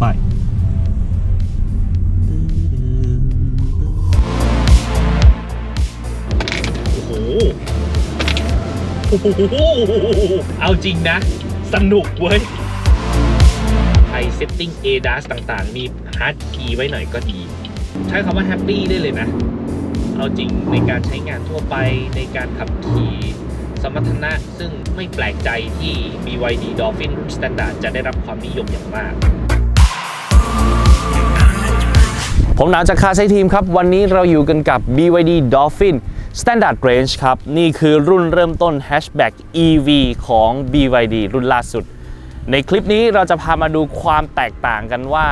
ไปโอ้โหเอาจริงนะ สนุกเว้ยไอเซตติ้ง ADAS ต่างๆ มีฮาร์ดคีย์ไว้หน่อยก็ดี ใช้คำว่าแฮปปี้ได้เลยนะ เอาจริงในการใช้งานทั่วไปในการขับขี่สมรรถนะซึ่งไม่แปลกใจที่ BYD Dolphin รุ่น Standard จะได้รับความนิยมอย่างมาก ผมหนาวจากคาไซทีมครับ วันนี้เราอยู่กันกับ BYD Dolphin Standard Range ครับ นี่คือรุ่นเริ่มต้น Hatchback EV ของ BYD รุ่นล่าสุด ในคลิปนี้เราจะพามาดูความแตกต่างกันว่า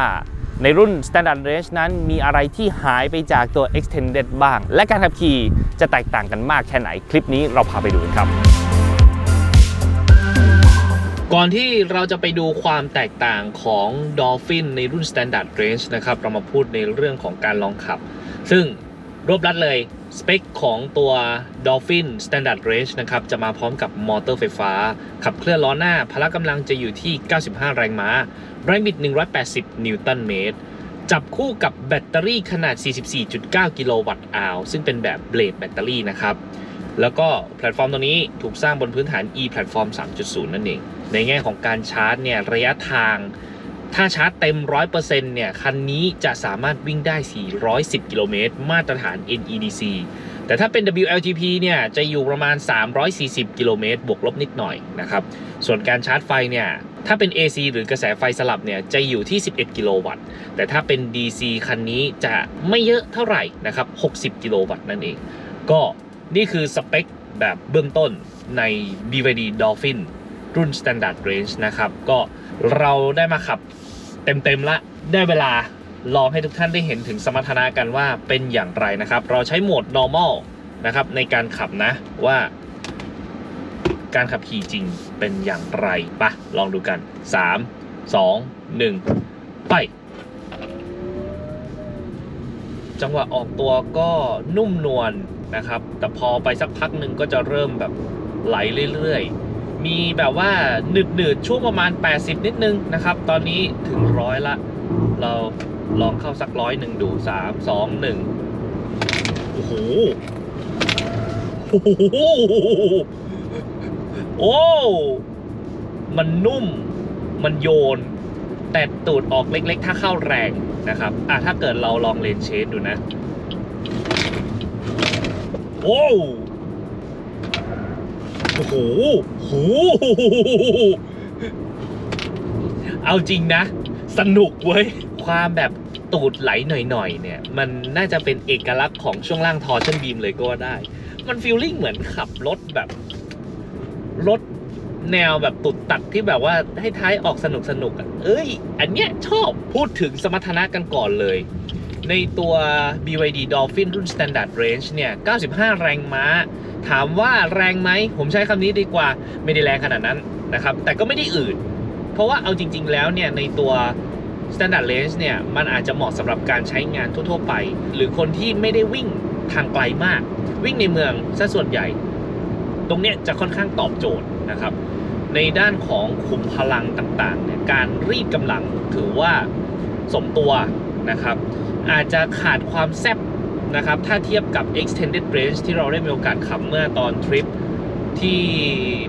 ในรุ่น Standard Range นั้นมีอะไรที่หายไปจากตัว Extended บ้าง และการขับขี่จะแตกต่างกันมากแค่ไหน คลิปนี้เราพาไปดูกันครับ ก่อนที่เราจะไปดูความแตกต่างของ Dolphin ในรุ่น Standard Range นะครับ เรามาพูดในเรื่องของการลองขับ ซึ่งรวบรัดเลยสเปคของตัว Dolphin Standard Range นะครับ จะมาพร้อมกับมอเตอร์ไฟฟ้า ขับเคลื่อนล้อหน้า พละกำลังจะอยู่ที่ 95 แรงม้าแรงบิด 180 นิวตันเมตร จับคู่กับแบตเตอรี่ขนาด 44.9 กิโลวัตต์อาวซึ่งเป็นแบบเบลดแบตเตอรี่นะครับ แล้วก็แพลตฟอร์มตัวนี้ถูกสร้างบนพื้นฐาน e แพลตฟอร์ม3.0 นั่นเอง ในแง่ของการชาร์จเนี่ยระยะทาง ถ้าชาร์จเต็ม 100%เนี่ยคันนี้จะสามารถวิ่งได้ 410 กิโลเมตร มาตรฐาน NEDC แต่ถ้าเป็น WLTP เนี่ยจะอยู่ประมาณ 340 กิโลเมตรบวกลบนิดหน่อยนะครับ ส่วนการชาร์จไฟเนี่ยถ้าเป็น AC หรือกระแสไฟสลับเนี่ยจะอยู่ที่ 11 กิโลวัตต์ แต่ถ้าเป็น DC คันนี้จะไม่เยอะเท่าไหร่นะครับ 60 กิโลวัตต์นั่นเอง ก็นี่คือสเปคแบบเบื้องต้นใน BYD Dolphin รุ่น Standard Range นะครับ ก็เราได้มาขับเต็มๆละ ได้เวลาลองให้ทุกท่านได้เห็นถึงสมรรถนะกันว่าเป็นอย่างไรนะครับ เราใช้โหมด normal นะครับ ในการขับนะว่า การขับขี่จริงเป็นอย่างไรปะลองดูกัน 3 2 1 ไป จังหวะออกตัวก็นุ่มนวลนะครับ แต่พอไปสักพักหนึ่งก็จะเริ่มแบบไหลเรื่อยๆ มีแบบว่าหนืดหนืดช่วงประมาณ 80 นิดนึงนะครับ ตอนนี้ถึงร้อยละ เราลองเข้าสักร้อยหนึ่งดู3 2 1โอ้โหโอ้โหโอ้มันนุ่มมันโยน แต่ตูดออกเล็กๆ ถ้าเข้าแรงนะครับ อะ ถ้าเกิดเราลองเลนเชนดูนะ โอ้ โอ้โหโหเอาจริงนะ สนุกเว้ย ความแบบตูดไหลหน่อยๆ เนี่ย มันน่าจะเป็นเอกลักษณ์ของช่วงล่างทอร์ชันบีมเลยก็ว่าได้ มันฟีลลิ่งเหมือนขับรถแบบ รถแนวแบบตุดตัดที่แบบว่าให้ท้ายออกสนุกสนุกๆอะ เอ้ย อันเนี้ยชอบพูดถึงสมรรถนะกันก่อนเลย ในตัว BYD Dolphin รุ่น Standard Range เนี่ย 95 แรงม้า ถามว่าแรงไหม ผมใช้คำนี้ดีกว่า ไม่ได้แรงขนาดนั้นนะครับ แต่ก็ไม่ได้อืด เพราะว่าเอาจริง ๆ แล้วเนี่ย ในตัว Standard Range เนี่ย มันอาจจะเหมาะสำหรับการใช้งานทั่ว ๆ ไป หรือคนที่ไม่ได้วิ่งทางไกลมาก วิ่งในเมืองซะส่วนใหญ่ ตรงเนี้ยจะค่อนข้างตอบโจทย์นะครับ ในด้านของขุมพลังต่างๆเนี่ย การรีดกำลังถือว่าสมตัว นะครับ อาจจะขาดความแซ่บนะครับ ถ้าเทียบกับ extended range ที่เราได้มีโอกาสขับเมื่อตอนทริปที่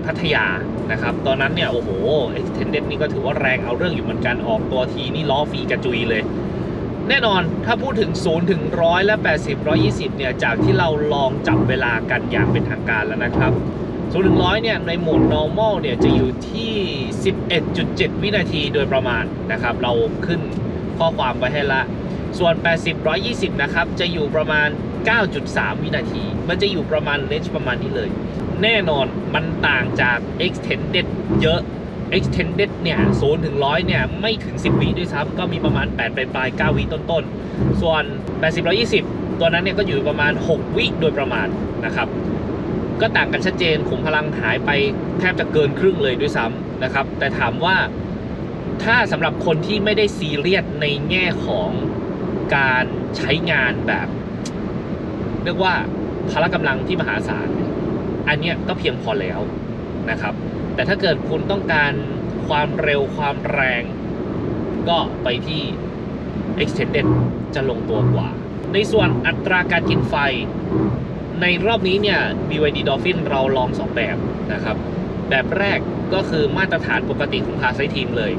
พัทยานะครับ ตอนนั้นเนี่ย โอ้โห extended นี่ก็ถือว่าแรงเอาเรื่องอยู่เหมือนกันออกตัวทีนี่ล้อฟรีกระจุยเลย แน่นอนถ้าพูดถึง 0 ถึง 100 และ 80 120 เนี่ย จากที่เราลองจับเวลากันอย่างเป็นทางการแล้วนะครับ0ถึง100 เนี่ย ในโหมด normal เนี่ย จะอยู่ที่ 11.7 วินาทีโดยประมาณนะครับ เราขึ้น ข้อความไว้ให้ละ ส่วน 80 120 นะครับ จะอยู่ประมาณ 9.3 วินาที มันจะอยู่ประมาณเลนจ์ประมาณนี้เลย แน่นอนมันต่างจาก extended เยอะ extended เนี่ย0ถึง100เนี่ย ไม่ถึง 10 วิด้วยซ้ำก็มีประมาณ 8 ปลายปลาย9วิต้นๆ ส่วน 80 120 ตัวนั้นเนี่ยก็อยู่ประมาณ 6 วิโดยประมาณนะครับก็ต่างกันชัดเจนขุมพลังหายไปแทบจะเกินครึ่งเลยด้วยซ้ำนะครับ แต่ถามว่า ถ้าสำหรับคนที่ไม่ได้ซีเรียสในแง่ของการใช้งานแบบ เรียกว่าพละกำลังที่มหาศาล อันนี้ก็เพียงพอแล้วนะครับ แต่ถ้าเกิดคุณต้องการความเร็วความแรง ก็ไปที่ extended จะลงตัวกว่า ในส่วนอัตราการกินไฟ ในรอบนี้เนี่ย BYD Dolphin เราลอง 2 แบบนะครับ แบบแรกก็คือมาตรฐานปกติของคาไซทีมเลย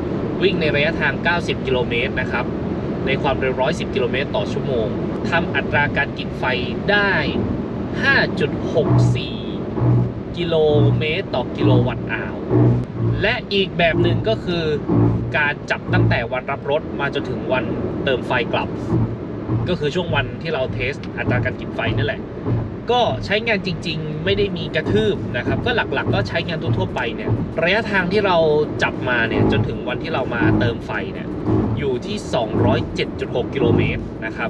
วิ่งในระยะทาง 90 กิโลเมตรนะครับ ในความเร็ว 110 กิโลเมตรต่อชั่วโมงทำอัตราการกินไฟได้ 5.64 กิโลเมตรต่อกิโลวัตต์อาวและอีกแบบหนึ่งก็คือการจับตั้งแต่วันรับรถมาจนถึงวันเติมไฟกลับ ก็คือช่วงวันที่เราเทสอัตราการกินไฟนั่นแหละ ก็ใช้งานจริง ๆ ไม่ได้มีกระทืบนะครับ ก็หลักๆ ก็ใช้งานทั่วๆไปเนี่ยระยะทางที่เราจับมาเนี่ยจนถึงวันที่เรามาเติมไฟเนี่ยอยู่ที่ 207.6 กิโลเมตรนะครับ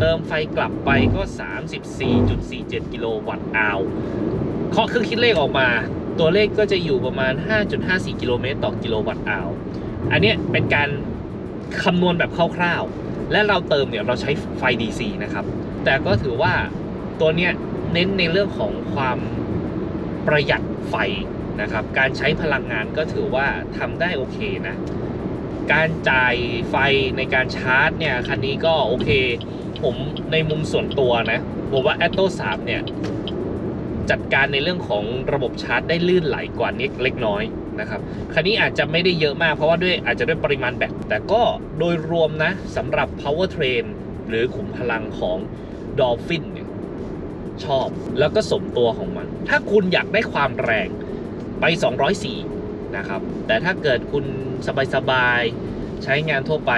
เติมไฟกลับไปก็ 34.47 กิโลวัตต์อาวเคาะเครื่องคิดเลขออกมา ตัวเลขก็จะอยู่ประมาณ 5.54 กิโลเมตรต่อกิโลวัตต์อาวอันนี้เป็นการคำนวณแบบคร่าวๆ และเราเติมเนี่ยเราใช้ไฟ DC นะครับ แต่ก็ถือว่าตัวเนี้ยเน้นในเรื่องของความประหยัดไฟนะครับ การใช้พลังงานก็ถือว่าทำได้โอเคนะ การจ่ายไฟในการชาร์จเนี่ยคันนี้ก็โอเค ผมในมุมส่วนตัวนะผมว่า a t โต3เนี่ย จัดการในเรื่องของระบบชาร์จได้ลื่นไหลกว่านิดเล็กน้อยนะครับคันนี้อาจจะไม่ได้เยอะมากเพราะว่าด้วยอาจจะด้วยปริมาณแบตแต่ก็โดยรวมนะสำหรับ power train หรือขุมพลังของ Dolphin เนี่ยชอบแล้วก็สมตัวของมัน ถ้าคุณอยากได้ความแรงไป 204 นะครับ แต่ถ้าเกิดคุณสบายๆ ใช้งานทั่วไป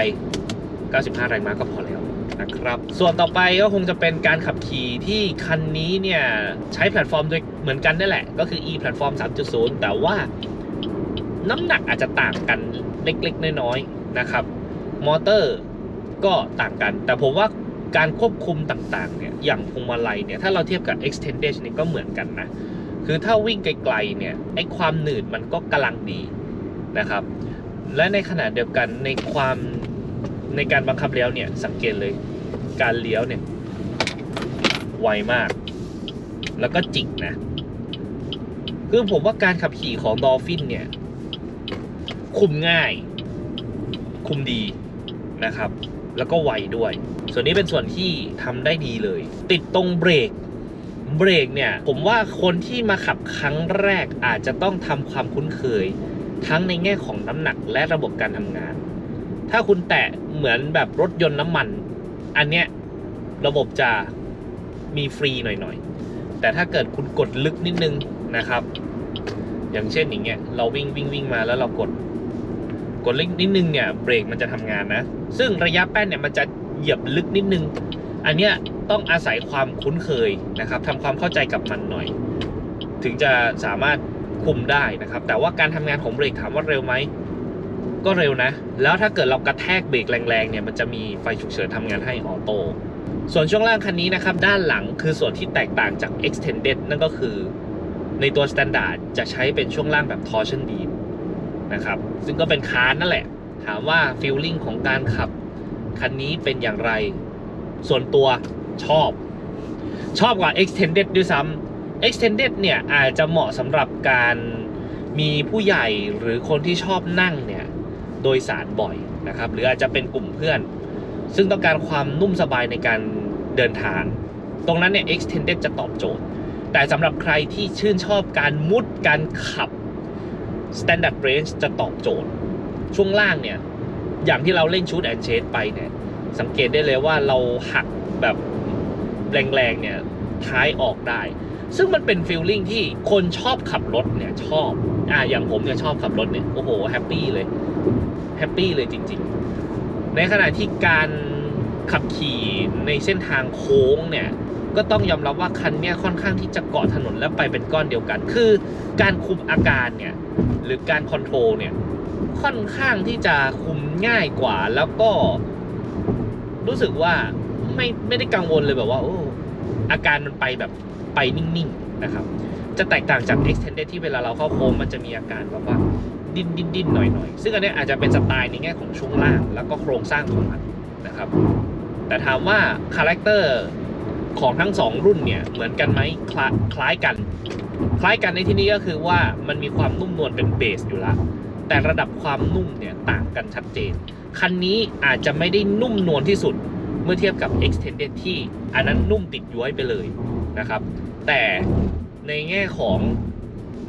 95 แรงม้าก็พอแล้ว นะครับ ส่วนต่อไปก็คงจะเป็นการขับขี่ที่คันนี้เนี่ยใช้แพลตฟอร์มโดยเหมือนกันนั่นแหละ ก็คือ e แพลตฟอร์ม3.0 แต่ว่าน้ำหนักอาจจะต่างกันเล็กๆ น้อยๆนะครับ มอเตอร์ก็ต่างกัน แต่ผมว่าการควบคุมต่างๆเนี่ยอย่างพวงมาลัยเนี่ยถ้าเราเทียบกับ extended นี่ก็เหมือนกันนะ คือถ้าวิ่งไกลๆเนี่ยไอความหนืดมันก็กำลังดีนะครับ และในขณะเดียวกันในความในการบังคับเลี้ยวเนี่ยสังเกตเลย การเลี้ยวเนี่ย ไวมาก แล้วก็จิกนะ คือผมว่าการขับขี่ของ Dolphin เนี่ย คุมง่าย คุมดีนะครับ แล้วก็ไวด้วย ส่วนนี้เป็นส่วนที่ทำได้ดีเลย ติดตรงเบรกเบรกเนี่ย ผมว่าคนที่มาขับครั้งแรกอาจจะต้องทำความคุ้นเคย ทั้งในแง่ของน้ำหนักและระบบการทำงาน ถ้าคุณแตะเหมือนแบบรถยนต์น้ำมัน อันเนี้ยระบบจะมีฟรีหน่อยๆ แต่ถ้าเกิดคุณกดลึกนิดนึงนะครับ อย่างเช่นอย่างเงี้ยเราวิ่งวิ่งวิ่งมาแล้วเรากด กดลึกนิดนึงเนี่ยเบรกมันจะทำงานนะ ซึ่งระยะแป้นเนี่ยมันจะเหยียบลึกนิดนึง อันเนี้ยต้องอาศัยความคุ้นเคยนะครับทำความเข้าใจกับมันหน่อย ถึงจะสามารถคุมได้นะครับ แต่ว่าการทำงานของเบรกถามว่าเร็วไหม ก็เร็วนะ แล้วถ้าเกิดเรากระแทกเบรกแรงๆเนี่ยมันจะมีไฟฉุกเฉินทำงานให้ออโต้ส่วนช่วงล่างคันนี้นะครับ ด้านหลังคือส่วนที่แตกต่างจาก extended นั่นก็คือ ในตัว standard จะใช้เป็นช่วงล่างแบบ torsion beam นะครับ ซึ่งก็เป็นคานนั่นแหละ ถามว่า feeling ของการขับคันนี้เป็นอย่างไร ส่วนตัวชอบ ชอบกว่า extended ด้วยซ้ำ extended เนี่ยอาจจะเหมาะสำหรับการมีผู้ใหญ่หรือคนที่ชอบนั่งเนี่ย โดยสารบ่อยนะครับ หรืออาจจะเป็นกลุ่มเพื่อน ซึ่งต้องการความนุ่มสบายในการเดินทาง ตรงนั้นเนี่ย extended จะตอบโจทย์ แต่สำหรับใครที่ชื่นชอบการมุดการขับ standard range จะตอบโจทย์ ช่วงล่างเนี่ย อย่างที่เราเล่นชูดแอนเชสไปเนี่ย สังเกตได้เลยว่าเราหักแบบแรงๆเนี่ยท้ายออกได้ ซึ่งมันเป็นฟีลลิ่งที่คนชอบขับรถเนี่ยชอบ อ่าอย่างผมเนี่ยชอบขับรถเนี่ย โอ้โห แฮปปี้เลย ฮปปี้เลยจริง ๆ ในขณะที่การขับขี่ในเส้นทางโค้งเนี่ยก็ต้องยอมรับว่าคันเนี้ยค่อนข้างที่จะเกาะถนนและไปเป็นก้อนเดียวกัน คือการคุมอาการเนี่ยหรือการคอนโทรลเนี่ยค่อนข้างที่จะคุมง่ายกว่าแล้วก็รู้สึกว่าไม่ไม่ได้กังวลเลยแบบว่าโอ้อาการมันไปแบบไปนิ่งๆนะครับ จะแตกต่างจาก extended ที่เวลาเราเข้าโค้งมันจะมีอาการแบบว่า ดิ้นดิ้นดิ้นหน่อยหน่อยซึ่งอันนี้อาจจะเป็นสไตล์ในแง่ของช่วงล่าง แล้วก็โครงสร้างของมันนะครับ แต่ถามว่าคาแรคเตอร์ของทั้งสองรุ่นเนี่ยเหมือนกันไหมคล้าคล้ายกัน คล้ายกันในที่นี้ก็คือว่ามันมีความนุ่มนวลเป็นเบสอยู่ล้วแต่ระดับความนุ่มเนี่ยต่างกันชัดเจน คันนี้อาจจะไม่ได้นุ่มนวลที่สุดเมื่อเทียบกับ Extended ที่อันนั้นนุ่มติดย้อยไปเลยนะครับ แต่ในแง่ของ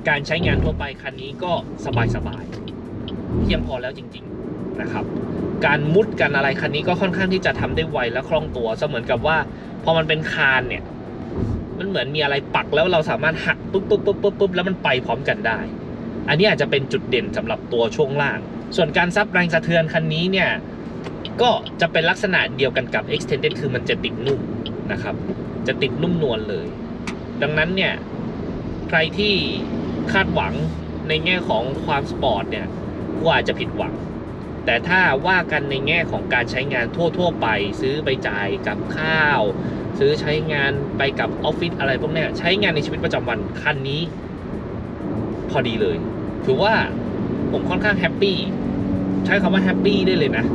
การใช้งานทั่วไปคันนี้ก็สบายๆเพียงพอแล้วจริง ๆนะครับ การมุดกันอะไรคันนี้ก็ค่อนข้างที่จะทำได้ไวและคล่องตัวเสมือนกับว่าพอมันเป็นคานเนี่ยมันเหมือนมีอะไรปักแล้วเราสามารถหักปุ๊บปุ๊บปุ๊บปุ๊บปุ๊บแล้วมันไปพร้อมกันได้ อันนี้อาจจะเป็นจุดเด่นสำหรับตัวช่วงล่าง ส่วนการซับแรงสะเทือนคันนี้เนี่ยก็จะเป็นลักษณะเดียวกันกับ extended คือมันจะติดนุ่มนะครับ จะติดนุ่มนวลเลย ดังนั้นเนี่ยใครที่ คาดหวังในแง่ของความสปอร์ตเนี่ยก็อาจจะผิดหวัง แต่ถ้าว่ากันในแง่ของการใช้งานทั่ว ๆ ไป ซื้อไปจ่ายกับข้าว ซื้อใช้งานไปกับออฟฟิศอะไรพวกนี้ใช้งานในชีวิตประจำวันคันนี้ พอดีเลย ถือว่าผมค่อนข้างแฮปปี้ใช้คำว่าแฮปปี้ได้เลยนะ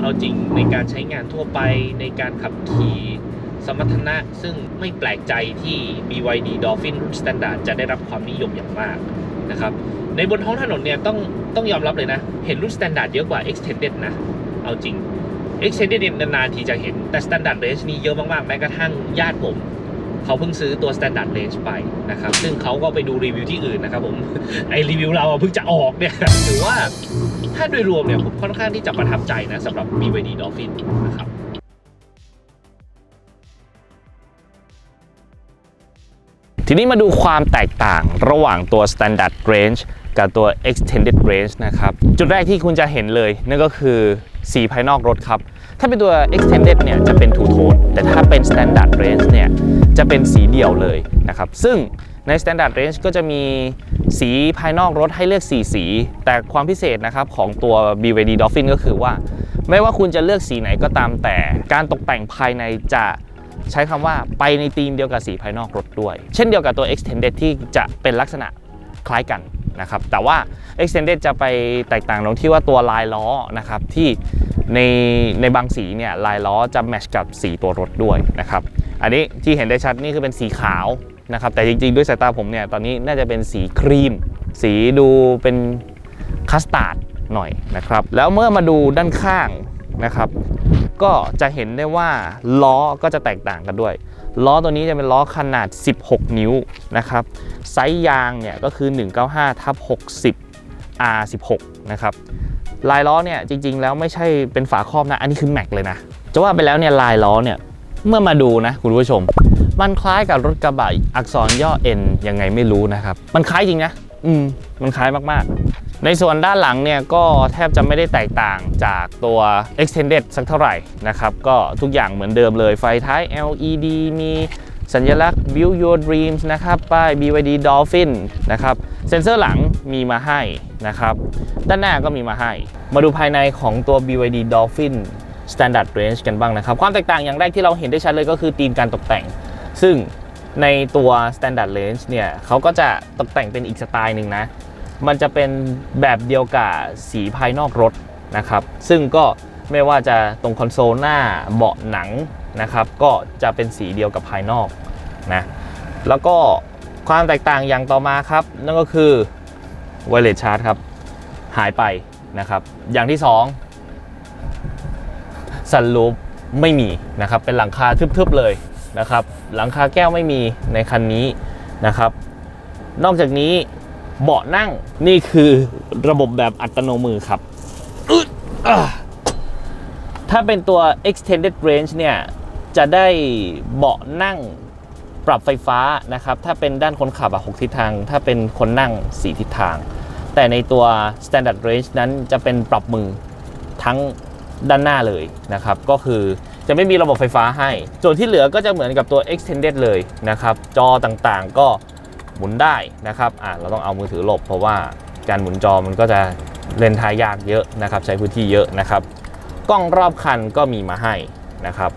เอาจริงในการใช้งานทั่วไปในการขับขี่ สมรรถนะซึ่งไม่แปลกใจที่ BYD Dolphin รุ่น Standard จะได้รับความนิยมอย่างมากนะครับในบนท้องถนนเนี่ยต้องต้องยอมรับเลยนะ เห็นรุ่น Standard เยอะกว่า Extended นะ เอาจริง Extended เนี่ยนานๆทีจะเห็นแต่ Standard Range นี่เยอะมากๆ แม้กระทั่งญาติผมเขาเพิ่งซื้อตัว Standard Range ไปนะครับ ซึ่งเขาก็ไปดูรีวิวที่อื่นนะครับผมไอรีวิวเราเพิ่งจะออกเนี่ยถือว่าถ้าโดยรวมเนี่ยผมค่อนข้างที่จะประทับใจนะสำหรับ BYD Dolphin นะครับ ทีนี้มาดูความแตกต่างระหว่างตัว Standard Range กับตัว Extended Range นะครับ จุดแรกที่คุณจะเห็นเลย นั่นก็คือสีภายนอกรถครับ ถ้าเป็นตัว Extended เนี่ยจะเป็น Two Tone แต่ถ้าเป็น Standard Range เนี่ยจะเป็นสีเดี่ยวเลยนะครับ ซึ่งใน Standard Range ก็จะมีสีภายนอกรถให้เลือก 4 สี แต่ความพิเศษนะครับของตัว BYD Dolphin ก็คือว่า ไม่ว่าคุณจะเลือกสีไหนก็ตามแต่ การตกแต่งภายในจะ ใช้คำว่าไปในธีมเดียวกับสีภายนอกรถด้วย เช่นเดียวกับตัว extended ที่จะเป็นลักษณะคล้ายกันนะครับแต่ว่า extended จะไปแตกต่างตรงที่ว่าตัวลายล้อนะครับที่ในในบางสีเนี่ยลายล้อจะแมทชกับสีตัวรถด้วยนะครับอันนี้ที่เห็นได้ชัดนี่คือเป็นสีขาวนะครับแต่จริงๆ ด้วยสายตาผมเนี่ยตอนนี้น่าจะเป็นสีครีม สีดูเป็นคัสตาร์ดหน่อยนะครับแล้วเมื่อมาดูด้านข้างนะครับ ก็จะเห็นได้ว่าล้อก็จะแตกต่างกันด้วย ล้อตัวนี้จะเป็นล้อขนาด 16 นิ้วนะครับ ไซส์ยางเนี่ยก็คือ 195ทับ60 R16 นะครับ ลายล้อเนี่ยจริงๆ แล้วไม่ใช่เป็นฝาครอบนะ อันนี้คือแม็กเลยนะ จะว่าไปแล้วเนี่ยลายล้อเนี่ยเมื่อมาดูนะคุณผู้ชม มันคล้ายกับรถกระบะอักษรย่อ N ยังไงไม่รู้นะครับ มันคล้ายจริงนะ อืมมันคล้ายมากๆ ในส่วนด้านหลังเนี่ยก็แทบจะไม่ได้แตกต่างจากตัว extended สักเท่าไหร่นะครับ ก็ทุกอย่างเหมือนเดิมเลยไฟท้าย LED มีสัญลักษณ์ Build Your Dreams นะครับ ป้าย BYD Dolphin นะครับ เซ็นเซอร์หลังมีมาให้นะครับ ด้านหน้าก็มีมาให้ มาดูภายในของตัว BYD Dolphin Standard Range กันบ้างนะครับ ความแตกต่างอย่างแรกที่เราเห็นได้ชัดเลยก็คือธีมการตกแต่ง ซึ่ง ในตัว Standard Range เนี่ยเขาก็จะตกแต่งเป็นอีกสไตล์หนึ่งนะ มันจะเป็นแบบเดียวกับสีภายนอกรถนะครับ ซึ่งก็ไม่ว่าจะตรงคอนโซลหน้าเบาะหนังนะครับ ก็จะเป็นสีเดียวกับภายนอกนะ แล้วก็ความแตกต่างอย่างต่อมาครับ นั่นก็คือ Wireless Charge ครับ หายไปนะครับ อย่างที่ 2สันลูปไม่มีนะครับ เป็นหลังคาทึบๆเลย นะครับ หลังคาแก้วไม่มีในคันนี้นะครับ นอกจากนี้เบาะนั่งนี่คือระบบแบบอัตโนมือครับถ้าเป็นตัว extended range เนี่ย จะได้เบาะนั่งปรับไฟฟ้านะครับ ถ้าเป็นด้านคนขับอะ6ทิศทาง ถ้าเป็นคนนั่ง 4 ทิศทาง แต่ในตัว standard range นั้นจะเป็นปรับมือทั้งด้านหน้าเลยนะครับ ก็คือ จะไม่มีระบบไฟฟ้าให้ ส่วนที่เหลือก็จะเหมือนกับตัว extended เลยนะครับ จอต่างๆก็หมุนได้นะครับอะเราต้องเอามือถือหลบ เพราะว่าการหมุนจอมันก็จะเลนทายากเยอะนะครับ ใช้พื้นที่เยอะนะครับ กล้องรอบคันก็มีมาให้นะครับ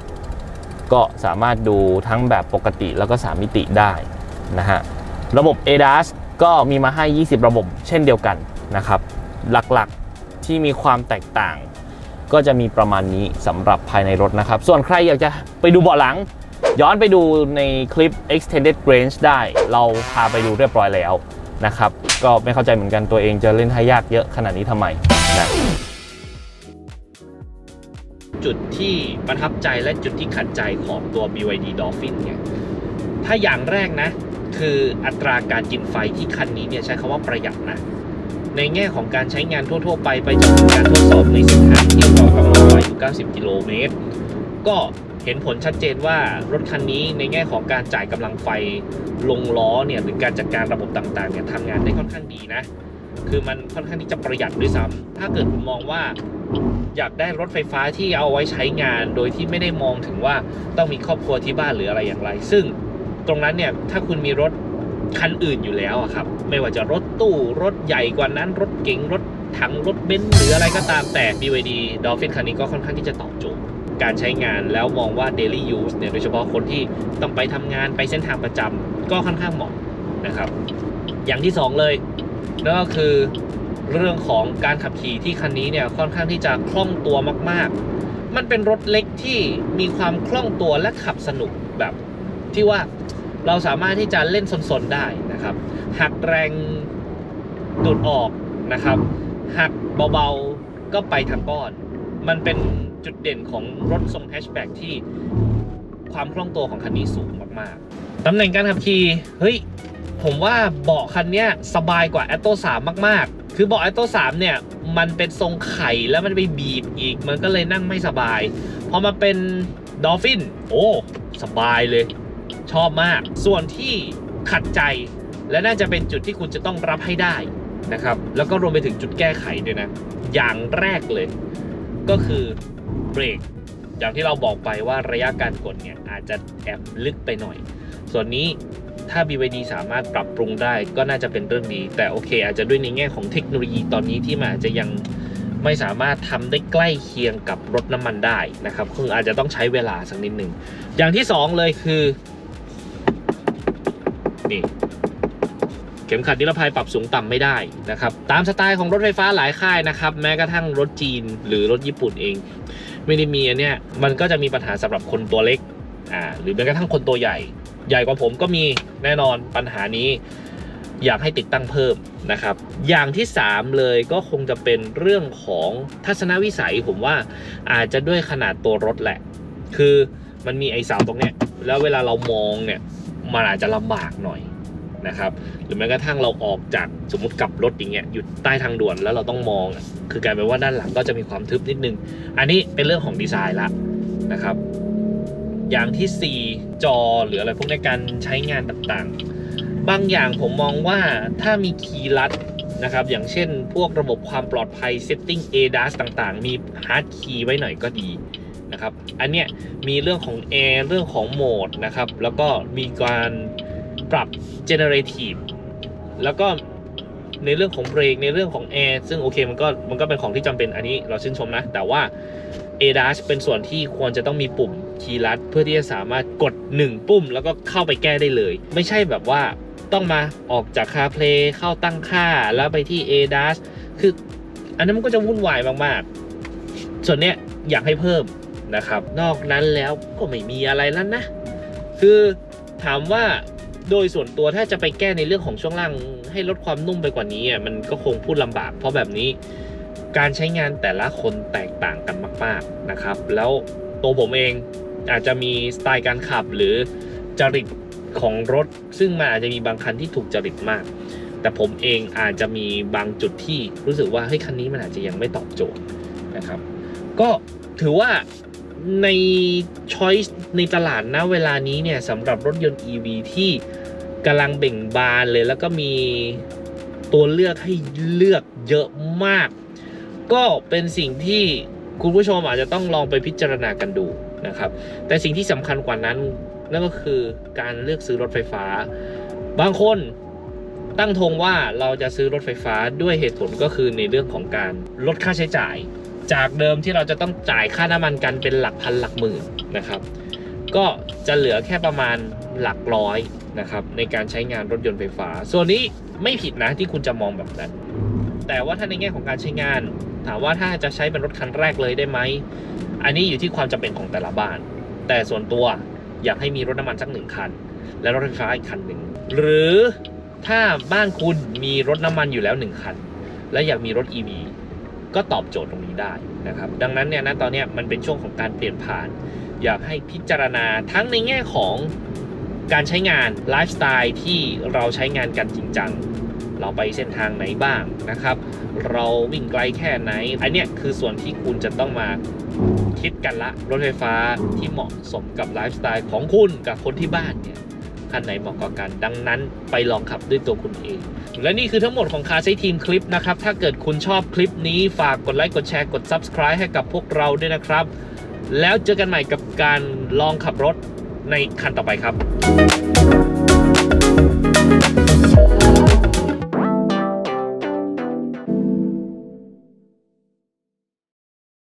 ก็สามารถดูทั้งแบบปกติแล้วก็ 3 มิติได้นะฮะ ระบบ ADAS ก็มีมาให้ 20 ระบบเช่นเดียวกันนะครับ หลักๆที่มีความแตกต่าง ก็จะมีประมาณนี้สำหรับภายในรถนะครับ ส่วนใครอยากจะไปดูเบาะหลัง ย้อนไปดูในคลิป extended range ได้ เราพาไปดูเรียบร้อยแล้วนะครับ ก็ไม่เข้าใจเหมือนกันตัวเองจะเล่นให้ยากเยอะขนาดนี้ทำไมนะจุดที่ประทับใจและจุดที่ขัดใจของตัว BYD Dolphin เนี่ย ถ้าอย่างแรกนะ คืออัตราการกินไฟที่คันนี้เนี่ยใช้คำว่าประหยัดนะ ในแง่ของการใช้งานทั่ว ๆ ไปไปจนถึงการทดสอบในเส้นทางที่เรากำหนดไว้อยู่ 90 กิโลเมตร ก็เห็นผลชัดเจนว่ารถคันนี้ในแง่ของการจ่ายกำลังไฟลงล้อเนี่ยหรือการจัดการระบบต่างๆเนี่ยทำงานได้ค่อนข้างดีนะ คือมันค่อนข้างที่จะประหยัดด้วยซ้ำถ้าเกิดคุณมองว่าอยากได้รถไฟฟ้าที่เอาไว้ใช้งานโดยที่ไม่ได้มองถึงว่าต้องมีครอบครัวที่บ้านหรืออะไรอย่างไร ซึ่งตรงนั้นเนี่ยถ้าคุณมีรถ คันอื่นอยู่แล้วอะครับ ไม่ว่าจะรถตู้รถใหญ่กว่านั้น รถเก๋งรถถังรถเบนซ์หรืออะไรก็ตามแต่ BYD Dolphin คันนี้ก็ค่อนข้างที่จะตอบโจทย์การใช้งานแล้วมองว่า daily use เนี่ยโดยเฉพาะคนที่ต้องไปทำงานไปเส้นทางประจำก็ค่อนข้างเหมาะนะครับ อย่างที่สองเลยนั่นก็คือเรื่องของการขับขี่ที่คันนี้เนี่ยค่อนข้างที่จะคล่องตัวมาก ๆ มันเป็นรถเล็กที่มีความคล่องตัวและขับสนุกแบบที่ว่า เราสามารถที่จะเล่นสนๆได้นะครับหักแรงดูดออกนะครับหักเบาๆก็ไปทางก้อน มันเป็นจุดเด่นของรถทรงแฮชแบ็กที่ความคล่องตัวของคันนี้สูงมากๆตำแหน่งการขับขี่เฮ้ยผมว่าเบาะคันเนี้ยสบายกว่า a อ t o 3มากๆ คือเบาะ a อ t o 3เนี่ย มันเป็นทรงไข่แล้วมันไปบีบอีก มันก็เลยนั่งไม่สบาย พอมาเป็นดอ l ฟิน โอ้ สบายเลย ชอบมาก ส่วนที่ขัดใจและน่าจะเป็นจุดที่คุณจะต้องรับให้ได้นะครับ แล้วก็รวมไปถึงจุดแก้ไขด้วยนะ อย่างแรกเลย ก็คือเบรกอย่างที่เราบอกไปว่าระยะการกดเนี่ยอาจจะแอบลึกไปหน่อย ส่วนนี้ถ้า BYD สามารถปรับปรุงได้ก็น่าจะเป็นเรื่องดี แต่โอเค อาจจะด้วยในแง่ของเทคโนโลยีตอนนี้ที่มันอาจจะยังไม่สามารถทำได้ใกล้เคียงกับรถน้ำมันได้นะครับคงอาจจะต้องใช้เวลาสักนิดหนึ่งอย่างที่สองเลยคือ นี่เข็มขัดนิรภัยปรับสูงต่ำไม่ได้นะครับ ตามสไตล์ของรถไฟฟ้าหลายค่ายนะครับ แม้กระทั่งรถจีนหรือรถญี่ปุ่นเอง ไม่ได้มีอันเนี้ยมันก็จะมีปัญหาสำหรับคนตัวเล็กอ่าหรือแม้กระทั่งคนตัวใหญ่ ใหญ่กว่าผมก็มีแน่นอนปัญหานี้ อยากให้ติดตั้งเพิ่มนะครับ อย่างที่ 3 เลยก็คงจะเป็นเรื่องของทัศนวิสัยผมว่าอาจจะด้วยขนาดตัวรถแหละ คือมันมีไอ้เสาตรงเนี้ยแล้วเวลาเรามองเนี่ย มันอาจจะลำบากหน่อยนะครับ หรือแม้กระทั่งเราออกจากสมมติกลับรถอย่างเงี้ยอยู่ใต้ทางด่วนแล้วเราต้องมอง คือกลายเป็นว่าด้านหลังก็จะมีความทึบนิดนึง อันนี้เป็นเรื่องของดีไซน์ละนะครับ อย่างที่ 4 จอหรืออะไรพวกในการใช้งานต่างๆ บางอย่างผมมองว่าถ้ามีคีย์ลัดนะครับ อย่างเช่นพวกระบบความปลอดภัย setting ADAS ต่างๆ มีฮาร์ดคีย์ไว้หน่อยก็ดี นะครับ อันเนี้ยมีเรื่องของ Air เรื่องของโหมดนะครับ แล้วก็มีการปรับ generative แล้วก็ในเรื่องของเบรกในเรื่องของแอร์ซึ่งโอเคมันก็มันก็เป็นของที่จำเป็นอันนี้เราชื่นชมนะ แต่ว่า ADAS เป็นส่วนที่ควรจะต้องมีปุ่มคีย์ลัดเพื่อที่จะสามารถกด 1 ปุ่ม แล้วก็เข้าไปแก้ได้เลย ไม่ใช่แบบว่าต้องมาออกจาก CarPlay เข้าตั้งค่าแล้วไปที่ ADAS คืออันนั้นมันก็จะวุ่นวายมาก ๆ ส่วนเนี้ยอยากให้เพิ่ม นะครับ นอกนั้นแล้วก็ไม่มีอะไรแล้วนะ คือถามว่าโดยส่วนตัวถ้าจะไปแก้ในเรื่องของช่วงล่างให้ลดความนุ่มไปกว่านี้อะมันก็คงพูดลำบาก เพราะแบบนี้การใช้งานแต่ละคนแตกต่างกันมาก ๆนะครับ แล้วตัวผมเองอาจจะมีสไตล์การขับหรือจริตของรถ ซึ่งมันอาจจะมีบางคันที่ถูกจริตมาก แต่ผมเองอาจจะมีบางจุดที่รู้สึกว่าเฮ้ยคันนี้มันอาจจะยังไม่ตอบโจทย์นะครับ ก็ถือว่า ใน choice ในตลาดณเวลานี้เนี่ยสำหรับรถยนต์ EV ที่กำลังเบ่งบานเลยแล้วก็มีตัวเลือกให้เลือกเยอะมาก ก็เป็นสิ่งที่คุณผู้ชมอาจจะต้องลองไปพิจารณากันดูนะครับ แต่สิ่งที่สำคัญกว่านั้นนั่นก็คือการเลือกซื้อรถไฟฟ้า บางคนตั้งธงว่าเราจะซื้อรถไฟฟ้าด้วยเหตุผลก็คือในเรื่องของการลดค่าใช้จ่าย จากเดิมที่เราจะต้องจ่ายค่าน้ำมันกันเป็นหลักพันหลักหมื่นนะครับ ก็จะเหลือแค่ประมาณหลักร้อยนะครับในการใช้งานรถยนต์ไฟฟ้า ส่วนนี้ไม่ผิดนะที่คุณจะมองแบบนั้น แต่ว่าถ้าในแง่ของการใช้งาน ถามว่าถ้าจะใช้เป็นรถคันแรกเลยได้ไหม อันนี้อยู่ที่ความจำเป็นของแต่ละบ้าน แต่ส่วนตัวอยากให้มีรถน้ำมันสักหนึ่งคัน และรถไฟฟ้าอีกคันหนึ่ง หรือถ้าบ้านคุณมีรถน้ำมันอยู่แล้วหนึ่งคัน และอยากมีรถ EV ก็ตอบโจทย์ตรงนี้ได้นะครับ ดังนั้นเนี่ยนะตอนเนี้ยมันเป็นช่วงของการเปลี่ยนผ่าน อยากให้พิจารณาทั้งในแง่ของการใช้งานไลฟ์สไตล์ที่เราใช้งานกันจริงจังเราไปเส้นทางไหนบ้างนะครับ เราวิ่งไกลแค่ไหน อันเนี้ยคือส่วนที่คุณจะต้องมาคิดกันละ รถไฟฟ้าที่เหมาะสมกับไลฟ์สไตล์ของคุณกับคนที่บ้านเนี่ย คันไหนเหมาะกับกัน ดังนั้นไปลองขับด้วยตัวคุณเอง และนี่คือทั้งหมดของคา s ซทีมคลิปนะครับ ถ้าเกิดคุณชอบคลิปนี้ฝากกดไลค์กดแชร์กด Subscribe ให้กับพวกเราด้วยนะครับ แล้วเจอกันใหม่กับการลองขับรถในคันต่อไปครับ